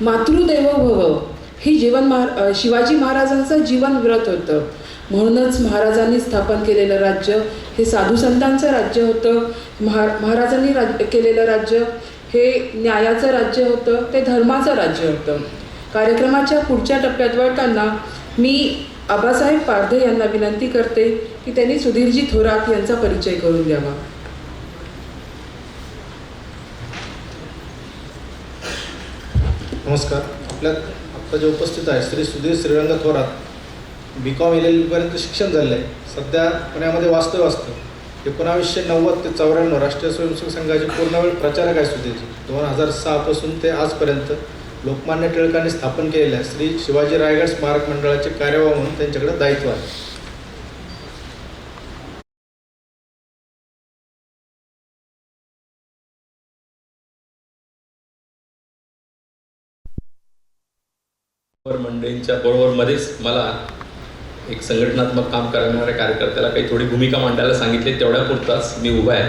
मातृदेव भव हे जीवन महा शिवाजी महाराजांचं जीवन व्रत होतं. म्हणूनच महाराजांनी स्थापन केलेलं राज्य हे साधू संतांचं राज्य होतं. महा महाराजांनी राज केलेलं राज्य हे न्यायाचं राज्य होतं. ते धर्माचं राज्य होतं. कार्यक्रमाच्या पुढच्या टप्प्यात वळताना मी आबासाहेब पारधे यांना विनंती करते की त्यांनी सुधीरजी थोरात यांचा परिचय करून द्यावा. नमस्कार. आपल्यात आत्ता जे उपस्थित आहे Shri Sudhir Shrirang Thorat. B com L L बीपर्यंत शिक्षण झालेलं आहे सध्या पुण्यामध्ये वास्तव्य असतं. एकोणावीसशे नव्वद ते चौऱ्याण्णव राष्ट्रीय स्वयंसेवक संघाचे पूर्णवेळ प्रचारक आहे सुधीरजी. दोन हजार सहापासून ते आजपर्यंत लोकमान्य टिळकांनी स्थापन केलेल्या श्री शिवाजी रायगड स्मारक मंडळाचे कार्यवाह म्हणून त्यांच्याकडे दायित्व आहे. मंडळींच्या बरोबर मध्येच मला एक संघटनात्मक काम करणाऱ्या कार्यकर्त्याला काही थोडी भूमिका मांडायला सांगितली तेवढ्या पुरताच मी उभा आहे.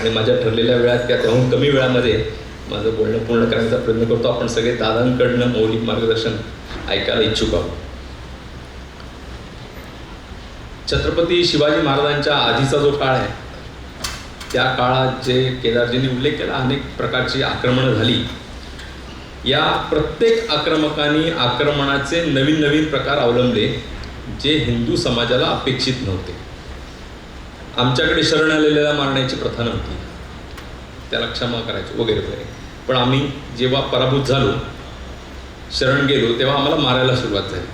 आणि माझ्या ठरलेल्या वेळात किंवा त्याहून कमी वेळामध्ये माझं बोलणं पूर्ण करण्याचा प्रयत्न करतो. आपण सगळे दादांकडनं मौलिक मार्गदर्शन ऐकायला इच्छुक आहोत. छत्रपती शिवाजी महाराजांच्या आधीचा जो काळ आहे त्या काळात जे केदारजींनी उल्लेख केला अनेक प्रकारची आक्रमणं झाली. या प्रत्येक आक्रमकांनी आक्रमणाचे नवीन नवीन प्रकार अवलंबले जे हिंदू समाजाला अपेक्षित नव्हते. आमच्याकडे शरण आलेल्याला मारण्याची प्रथा नव्हती. त्याला क्षमा करायची वगैरे वगैरे. पण आम्ही जेव्हा पराभूत झालो शरण गेलो तेव्हा आम्हाला मारायला सुरुवात झाली.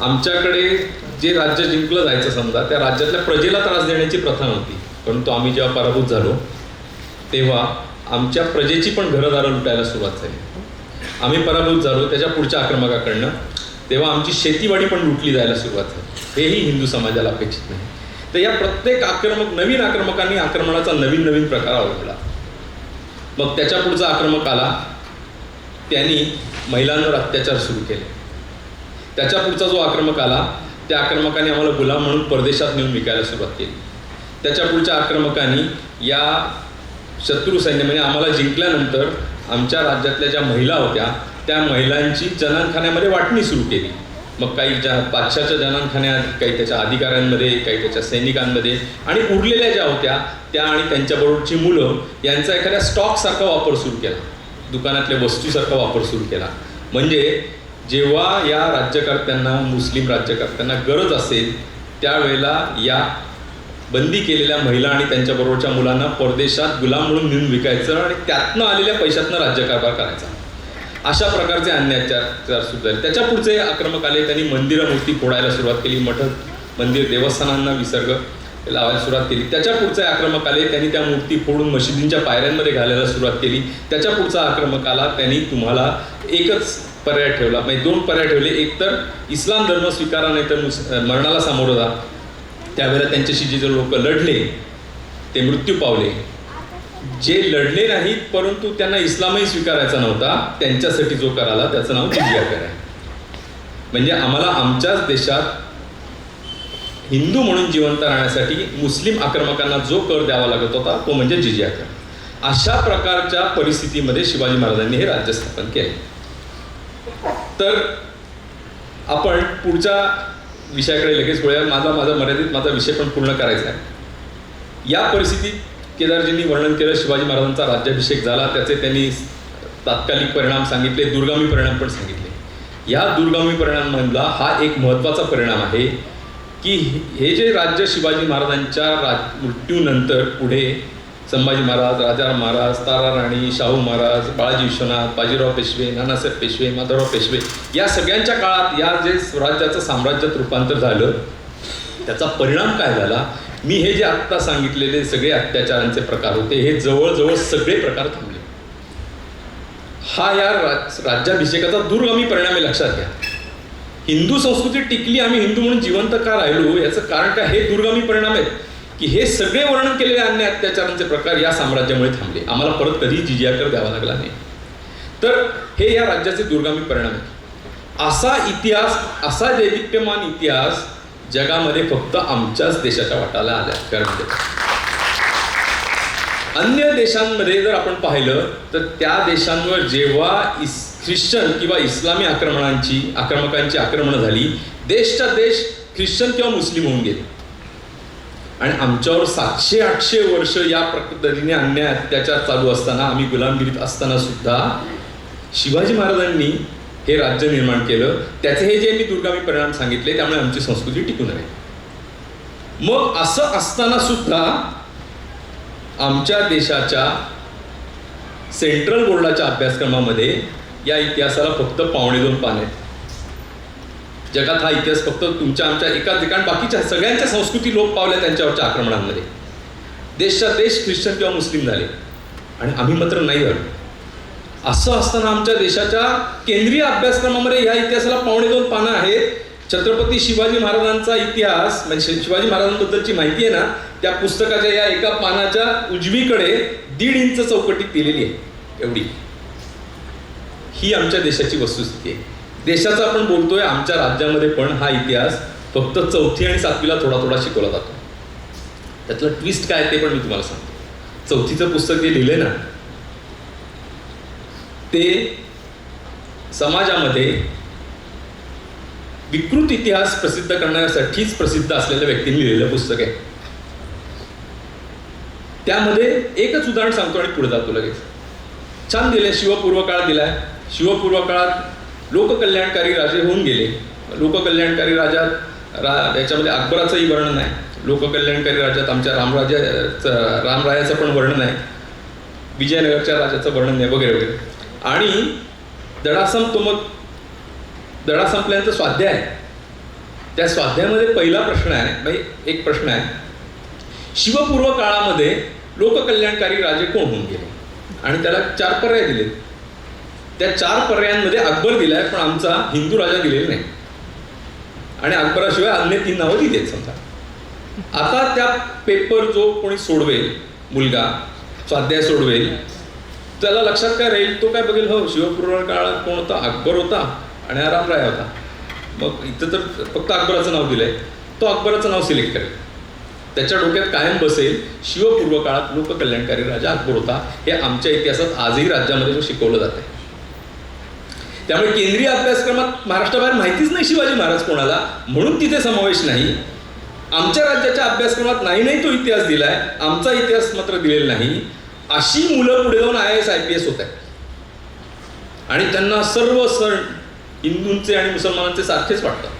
आमच्याकडे जे राज्य जिंकलं जायचं समजा त्या राज्यातल्या प्रजेला त्रास देण्याची प्रथा नव्हती. परंतु आम्ही जेव्हा पराभूत झालो तेव्हा आमच्या प्रजेची पण घरदारं लुटायला सुरुवात झाली. आम्ही पराभूत झालो त्याच्या पुढच्या आक्रमकाकडनं. तेव्हा आमची शेतीवाडी पण लुटली जायला सुरुवात झाली. हेही हिंदू समाजाला अपेक्षित नाही. तर या प्रत्येक आक्रमक नवीन आक्रमकांनी आक्रमणाचा नवीन नवीन प्रकार ओळखला मग त्याच्या पुढचा आक्रमक आला. त्यांनी महिलांवर अत्याचार सुरू केले. त्याच्या पुढचा जो आक्रमक आला त्या आक्रमकाने आम्हाला गुलाम म्हणून परदेशात नेऊन विकायला सुरुवात केली. त्याच्या पुढच्या आक्रमकांनी या शत्रू सैन्य म्हणजे आम्हाला जिंकल्यानंतर आमच्या राज्यातल्या ज्या महिला होत्या त्या महिलांची जनानखान्यामध्ये वाटणी सुरू केली. मग काही ज्या बादशाच्या जनानखान्यात काही त्याच्या अधिकाऱ्यांमध्ये काही त्याच्या सैनिकांमध्ये आणि उरलेल्या ज्या होत्या त्या आणि त्यांच्याबरोबरची मुलं यांचा एखाद्या स्टॉकसारखा वापर सुरू केला. दुकानातल्या वस्तूसारखा वापर सुरू केला. म्हणजे जेव्हा या राज्यकर्त्यांना मुस्लिम राज्यकर्त्यांना गरज असेल त्यावेळेला या बंदी केलेल्या महिला आणि त्यांच्याबरोबरच्या मुलांना परदेशात गुलाम म्हणून नेऊन विकायचं आणि त्यातनं आलेल्या पैशातनं राज्यकारभार करायचा. अशा प्रकारचे अन्याचार सुद्धा झाले. त्याच्या पुढचे आक्रमक आले. त्यांनी मंदिरं मूर्ती फोडायला सुरुवात केली. मठ मंदिर देवस्थानांना विसर्ग लावायला सुरुवात केली. त्याच्या पुढचे आक्रमक आले. त्यांनी त्या मूर्ती फोडून मशिदींच्या पायऱ्यांमध्ये घालायला सुरुवात केली. त्याच्या पुढचा आक्रमक आला. त्यांनी तुम्हाला एकच पर्याय ठेवला. म्हणजे दोन पर्याय ठेवले. एक तर इस्लाम धर्म स्वीकारा नाही तर मरणाला सामोरं जा. त्यावेळेला त्यांच्याशी जे जे लोक लढले ते मृत्यू पावले. जे लढले नाहीत परंतु त्यांना इस्लामही स्वीकारायचा नव्हता त्यांच्यासाठी जो कराला त्याचं नाव जिजिया कर. आहे म्हणजे आम्हाला आमच्याच देशात हिंदू म्हणून जिवंत राहण्यासाठी मुस्लिम आक्रमकांना जो कर द्यावा लागत होता तो म्हणजे जिजिया कर. अशा प्रकारच्या परिस्थितीमध्ये शिवाजी महाराजांनी हे राज्य स्थापन केले. तर आपण पुढच्या विषयाकडे लगेच वळूया. माझा माझा मर्यादित माझा विषय पण पूर्ण करायचा आहे. या परिस्थितीत केदारजींनी वर्णन केलं. शिवाजी महाराजांचा राज्याभिषेक झाला. त्याचे त्यांनी तात्कालिक परिणाम सांगितले. दुर्गामी परिणाम पण सांगितले. या दुर्गामी परिणामामधला हा एक महत्त्वाचा परिणाम आहे की हे जे राज्य शिवाजी महाराजांच्या राज मृत्यूनंतर पुढे संभाजी महाराज राजाराम महाराज तारा राणी शाहू महाराज बाळाजी विश्वनाथ बाजीराव पेशवे नानासाहेब पेशवे माधवराव पेशवे या सगळ्यांच्या काळात या जे स्वराज्याचं साम्राज्यात रूपांतर झालं त्याचा परिणाम काय झाला? मी हे जे आत्ता सांगितलेले सगळे अत्याचारांचे प्रकार होते हे जवळजवळ सगळे प्रकार थांबले. हा या राज राज्याभिषेकाचा दूरगामी परिणाम आहे लक्षात घ्या. हिंदू संस्कृती टिकली आम्ही हिंदू म्हणून जिवंत का राहिलो याचं कारण काय? हे दूरगामी परिणाम आहेत. की हे सगळे वर्णन केलेले अन्य अत्याचारांचे प्रकार या साम्राज्यामुळे थांबले. आम्हाला परत कधी जिजियाकर द्यावा लागला नाही. तर हे या राज्याचे दूरगामी परिणाम आहेत. असा इतिहास असा दैदिप्यमान इतिहास जगामध्ये फक्त आमच्याच देशाच्या वाटाला आल्या कारण अन्य देशांमध्ये जर आपण पाहिलं तर त्या देशांवर जेव्हा इस ख्रिश्चन किंवा इस्लामी आक्रमणांची आक्रमकांची आक्रमणं झाली देशच्या देश ख्रिश्चन किंवा मुस्लिम होऊन गेले. आणि आमच्यावर सातशे आठशे वर्ष या पद्धतीने अन्याय अत्याचार चालू असताना आम्ही गुलामगिरीत असताना सुद्धा शिवाजी महाराजांनी हे राज्य निर्माण केलं. त्याचे हे जे मी दुर्गामी परिणाम सांगितले त्यामुळे आमची संस्कृती टिकून राहील. मग असं असताना सुद्धा आमच्या देशाच्या सेंट्रल बोर्डाच्या अभ्यासक्रमामध्ये या इतिहासाला फक्त पावणे दोन पान आहेत. जगात हा इतिहास फक्त तुमच्या आमच्या एका ठिकाण बाकीच्या सगळ्यांच्या संस्कृती लोप पावल्या त्यांच्यावरच्या आक्रमणांमध्ये. देशच्या देश ख्रिश्चन किंवा मुस्लिम झाले. आणि आम्ही मात्र नाही झालो. असं असताना आमच्या देशाच्या केंद्रीय अभ्यासक्रमामध्ये ह्या इतिहासाला पावणे दोन पानं आहेत. छत्रपती शिवाजी महाराजांचा इतिहास म्हणजे शिवाजी महाराजांबद्दलची माहिती आहे ना त्या पुस्तकाच्या या एका पानाच्या उजवीकडे दीड इंच चौकटीत दिलेली आहे. एवढी. ही आमच्या देशाची वस्तुस्थिती आहे. देशाचा आपण बोलतोय आमच्या राज्यामध्ये पण हा इतिहास फक्त चौथी आणि सातवीला थोडा थोडा शिकवला जातो. त्यातलं ट्विस्ट काय ते पण मी तुम्हाला सांगतो. चौथीचं पुस्तक जे लिहिलंय ना ते समाजामध्ये विकृत इतिहास प्रसिद्ध करण्यासाठीच प्रसिद्ध असलेल्या व्यक्तींनी लिहिलेलं पुस्तक आहे. त्यामध्ये एकच उदाहरण सांगतो आणि पुढे जातो लगेच. छान दिले शिवपूर्व काळ दिलाय. शिवपूर्व काळात लोककल्याणकारी राजे होऊन गेले. लोककल्याणकारी राजा रा याच्यामध्ये अकबराचंही वर्णन आहे. लोककल्याणकारी राजात आमच्या रामराजाचं रामरायाचं पण वर्णन आहे. विजयनगरच्या राजाचं वर्णन आहे वगैरे वगैरे. आणि दडा संपतो मग दडा संपल्यानंतर स्वाध्याय. आहे त्या स्वाध्यायामध्ये पहिला प्रश्न आहे म्हणजे एक प्रश्न आहे. शिवपूर्व काळामध्ये लोककल्याणकारी राजे कोण होऊन गेले? आणि त्याला चार पर्याय दिले त्या चार पर्यायांमध्ये अकबर दिलाय पण आमचा हिंदू राजा दिलेला नाही. आणि अकबराशिवाय अन्य तीन नावं दिलीत समजा. आता त्या पेपर जो कोणी सोडवेल मुलगा स्वाध्याय सोडवेल त्याला लक्षात काय राहील? तो काय बघेल? हो शिवपूर्व काळात कोण होता? अकबर होता आणि हा रामराय होता. मग इथं तर फक्त अकबराचं नाव दिलंय. तो अकबराचं नाव सिलेक्ट करेल. त्याच्या डोक्यात कायम बसेल शिवपूर्व काळात लोककल्याणकारी राजा अकबर होता. हे आमच्या इतिहासात आजही राज्यामध्ये शिकवलं जाते त्यामुळे केंद्रीय अभ्यासक्रमात महाराष्ट्राबाहेर माहितीच नाही शिवाजी महाराज कोणाला म्हणून तिथे समावेश नाही. आमच्या राज्याच्या अभ्यासक्रमात नाही नाही तो इतिहास दिलाय आमचा इतिहास मात्र दिलेला नाही. अशी मुलं पुढे जाऊन I S I P S होत आहेत. आणि त्यांना सर्व सण हिंदूंचे आणि मुसलमानांचे सारखेच वाटतात.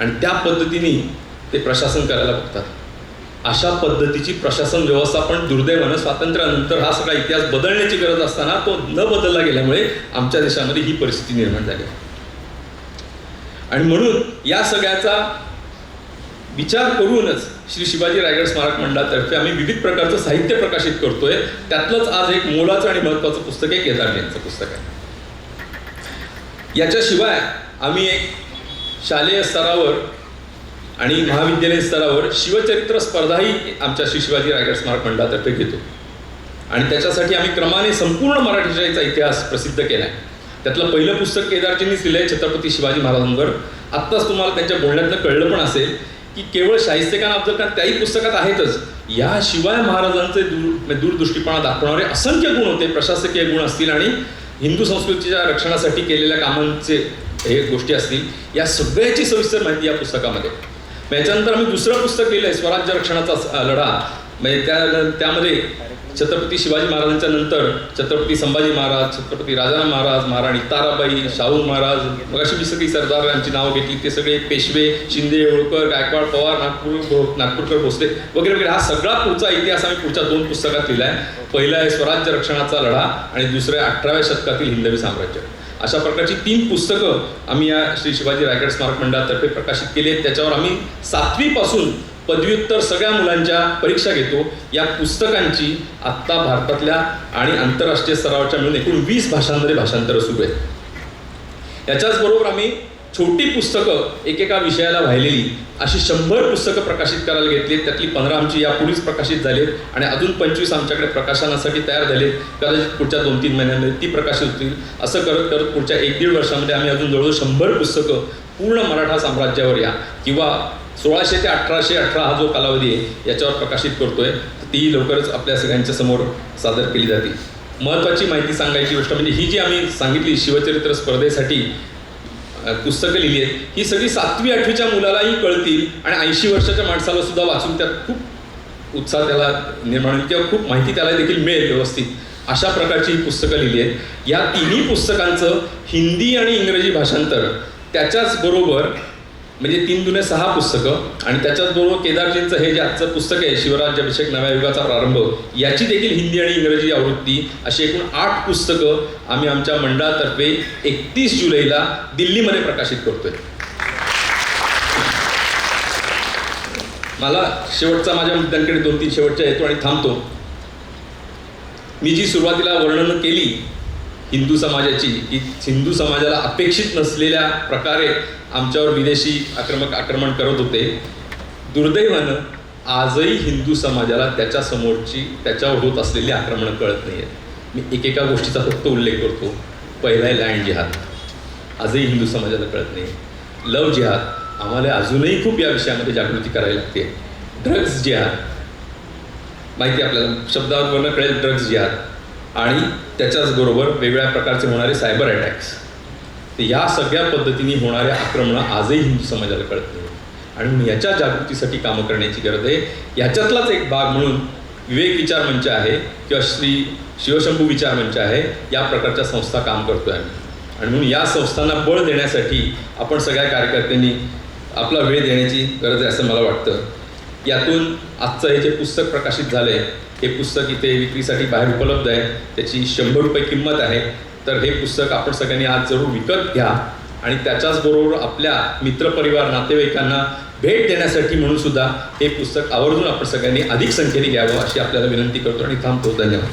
आणि त्या पद्धतीने ते प्रशासन करायला बघतात. अशा पद्धतीची प्रशासन व्यवस्थापन दुर्दैवानं स्वातंत्र्यानंतर हा सगळा इतिहास बदलण्याची गरज असताना तो न बदलला गेल्यामुळे आमच्या देशामध्ये ही परिस्थिती निर्माण झाली आणि म्हणून या सगळ्याचा विचार करूनच श्री शिवाजी रायगड स्मारक मंडळातर्फे आम्ही विविध प्रकारचं साहित्य प्रकाशित करतोय. त्यातलंच आज एक मोलाचं आणि महत्त्वाचं पुस्तक आहे केदार यांचं पुस्तक आहे. याच्याशिवाय आम्ही एक शालेय स्तरावर आणि महाविद्यालयीन स्तरावर शिवचरित्र स्पर्धाही आमच्या श्री शिवाजी रायगड स्मारक मंडळातर्फे घेतो. आणि त्याच्यासाठी आम्ही क्रमाने संपूर्ण मराठी शाळेचा इतिहास प्रसिद्ध केला आहे त्यातलं पहिलं पुस्तक केदारजींनीच लिहिलं आहे छत्रपती शिवाजी महाराजांवर. आत्ताच तुम्हाला त्यांच्या बोलण्यातनं कळलं पण असेल की केवळ शाहिस्ते खान अफजल खान त्याही पुस्तकात आहेतच. याशिवाय महाराजांचे दूर म्हणजे दूरदृष्टीपणा दाखवणारे असंख्य गुण होते प्रशासकीय गुण असतील आणि हिंदू संस्कृतीच्या रक्षणासाठी केलेल्या कामांचे हे गोष्टी असतील या सगळ्याची सविस्तर माहिती या पुस्तकामध्ये. याच्यानंतर आम्ही दुसरं पुस्तक लिहिलं आहे स्वराज्य रक्षणाचा लढा. म्हणजे त्या त्यामध्ये छत्रपती शिवाजी महाराजांच्या नंतर छत्रपती संभाजी महाराज छत्रपती राजाराम महाराज महाराणी ताराबाई शाहू महाराज मग अशी मी सगळी सरदारांची नावं घेतली ते सगळे पेशवे शिंदे होळकर गायकवाड पवार नागपूर नागपूरकर भोसले वगैरे वगैरे. हा सगळा पुढचा इतिहास आम्ही पुढच्या दोन पुस्तकात लिहिला आहे पहिला आहे स्वराज्य रक्षणाचा लढा आणि दुसरं आहे अठराव्या शतकातील हिंदवी साम्राज्य. अशा प्रकारची तीन पुस्तकं आम्ही या श्री शिवाजी रायगड स्मारक मंडळातर्फे प्रकाशित केली आहेत. त्याच्यावर आम्ही सातवीपासून पदव्युत्तर सगळ्या मुलांच्या परीक्षा घेतो. या पुस्तकांची आत्ता भारतातल्या आणि आंतरराष्ट्रीय स्तरावरच्या मिळून एकूण वीस भाषांमध्ये भाषांतरं सुरू आहेत. याच्याच बरोबर आम्ही छोटी पुस्तकं एकेका विषयाला वाहिलेली अशी शंभर पुस्तकं प्रकाशित करायला घेतली त्यातली पंधरा आमची यापूर्वीच प्रकाशित झाली आणि अजून पंचवीस आमच्याकडे प्रकाशनासाठी तयार झाले कदाचित पुढच्या दोन तीन महिन्यांमध्ये ती प्रकाशित होतील. असं करत करत पुढच्या एक दीड वर्षामध्ये आम्ही अजून जवळजवळ शंभर पुस्तकं पूर्ण मराठा साम्राज्यावर या किंवा सोळाशे ते अठराशे अठरा हा जो कालावधी आहे याच्यावर प्रकाशित करतोय. ती लवकरच आपल्या सगळ्यांच्या समोर सादर केली जाते महत्त्वाची माहिती सांगायची गोष्ट म्हणजे ही जी आम्ही सांगितली शिवचरित्र स्पर्धेसाठी पुस्तकं लिहिली आहेत. ही सगळी सातवी आठवीच्या मुलालाही कळतील आणि ऐंशी वर्षाच्या माणसाला सुद्धा वाचून त्यात खूप उत्साह त्याला निर्माण होईल किंवा खूप माहिती त्याला देखील मिळेल व्यवस्थित. अशा प्रकारची ही पुस्तकं लिहिली आहेत. या तिन्ही पुस्तकांचं हिंदी आणि इंग्रजी भाषांतर त्याच्याच बरोबर म्हणजे तीन जुने सहा पुस्तकं आणि त्याच्याच बरोबर केदारजींचं हे जे आजचं पुस्तक आहे शिवराज्याभिषेक नव्या युगाचा प्रारंभ याची देखील हिंदी आणि इंग्रजी आवृत्ती अशी एकूण आठ पुस्तकं आम्ही आमच्या मंडळातर्फे एकतीस जुलैला दिल्लीमध्ये प्रकाशित करतोय. मला शेवटचा माझ्या मुद्द्यांकडे दोन तीन शेवटच्या येतो आणि थांबतो. मी जी सुरुवातीला वर्णन केली हिंदू समाजाची की हिंदू समाजाला अपेक्षित नसलेल्या प्रकारे आमच्यावर विदेशी आक्रमक आक्रमण करत होते. दुर्दैवानं आजही हिंदू समाजाला त्याच्या समोरची त्याच्यावर होत असलेली आक्रमणं कळत नाही आहेत मी एकेका गोष्टीचा फक्त उल्लेख करतो. पहिला आहे लँड जिहाद. आजही हिंदू समाजाला कळत नाही लव जिहाद आम्हाला अजूनही खूप या विषयामध्ये जागृती करावी लागते. ड्रग्ज जिहाद. माहिती आहे आपल्याला शब्दावर कळेल ड्रग्ज जिहाद. आणि त्याच्याच बरोबर वेगवेगळ्या प्रकारचे होणारे सायबर अटॅक्स. तर या सगळ्या पद्धतीने होणाऱ्या आक्रमणं आजही हिंदू समाजाला कळत नाही आणि म्हणून याच्या जागृतीसाठी कामं करण्याची गरज आहे. याच्यातलाच एक भाग म्हणून विवेक विचार मंच आहे किंवा श्री शिवशंभू विचार मंच आहे. या प्रकारच्या संस्था काम करतोय आम्ही. आणि म्हणून या संस्थांना बळ देण्यासाठी आपण सगळ्या कार्यकर्त्यांनी आपला वेळ देण्याची गरज आहे असं मला वाटतं. यातून आजचं हे जे पुस्तक प्रकाशित झालंय हे पुस्तक इथे विक्रीसाठी बाहेर उपलब्ध आहे. त्याची शंभर रुपये किंमत आहे. तर हे पुस्तक आपण सगळ्यांनी आज जरूर विकत घ्या. आणि त्याच्याचबरोबर आपल्या मित्रपरिवार नातेवाईकांना भेट देण्यासाठी म्हणून सुद्धा हे पुस्तक आवर्जून आपण सगळ्यांनी अधिक संख्येने घ्यावं अशी आपल्याला विनंती करतो. आणि थांबतो. धन्यवाद.